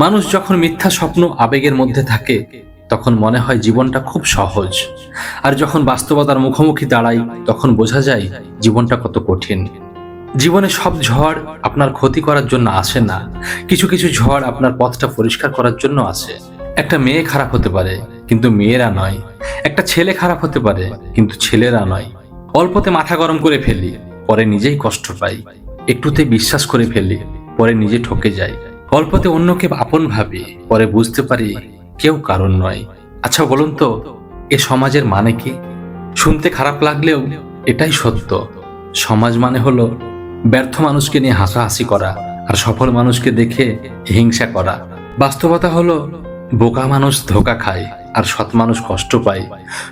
মানুষ যখন মিথ্যা স্বপ্ন, আবেগের মধ্যে থাকে, তখন মনে হয় জীবনটা খুব সহজ। আর যখন বাস্তবতার মুখোমুখি দাঁড়াই, তখন বোঝা যায় জীবনটা কত কঠিন। জীবনে সব ঝড় আপনার ক্ষতি করার জন্য আসে না। কিছু কিছু ঝড় আপনার পথটা পরিষ্কার করার জন্য আসে। একটা মেয়ে খারাপ হতে পারে, কিন্তু মেয়েরা নয়। একটা ছেলে খারাপ হতে পারে, কিন্তু ছেলেরা নয়। অল্পতে মাথা গরম করে ফেলি, পরে নিজেই কষ্ট পাই। একটুতে বিশ্বাস করে ফেলি, পরে নিজে ঠকে যাই। অল্পতে অন্যকে আপন ভাবি, পরে বুঝতে পারি কেউ কারণ নয়। আচ্ছা বলুন তো, এ সমাজের মানে কি? শুনতে খারাপ লাগলেও এটাই সত্য। সমাজ মানে হলো ব্যর্থ মানুষকে নিয়ে হাসাহাসি করা আর সফল মানুষকে দেখে হিংসা করা। বাস্তবতা হলো বোকা মানুষ ধোকা খায় আর সৎ মানুষ কষ্ট পায়।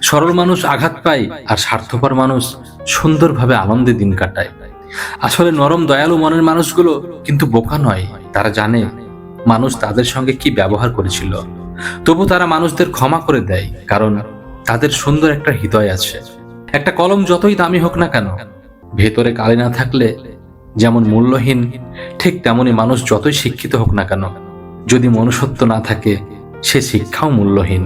সরল মানুষ আঘাত পায় আর স্বার্থপর মানুষ সুন্দরভাবে আনন্দে দিন কাটায়। আসলে নরম, দয়ালু মনের মানুষগুলো কিন্তু বোকা নয়। তারা জানে মানুষ তাদের সঙ্গে কি ব্যবহার করেছিল। তবু তারা মানুষদের ক্ষমা করে দেয়, কারণ তাদের সুন্দর একটা হৃদয় আছে। একটা কলম যতই দামি হোক না কেন, ভেতরে কালি না থাকলে যেমন মূল্যহীন, ঠিক তেমনই মানুষ যতই শিক্ষিত হোক না কেন, যদি মনুষ্যত্ব না থাকে, সে শিক্ষাও মূল্যহীন।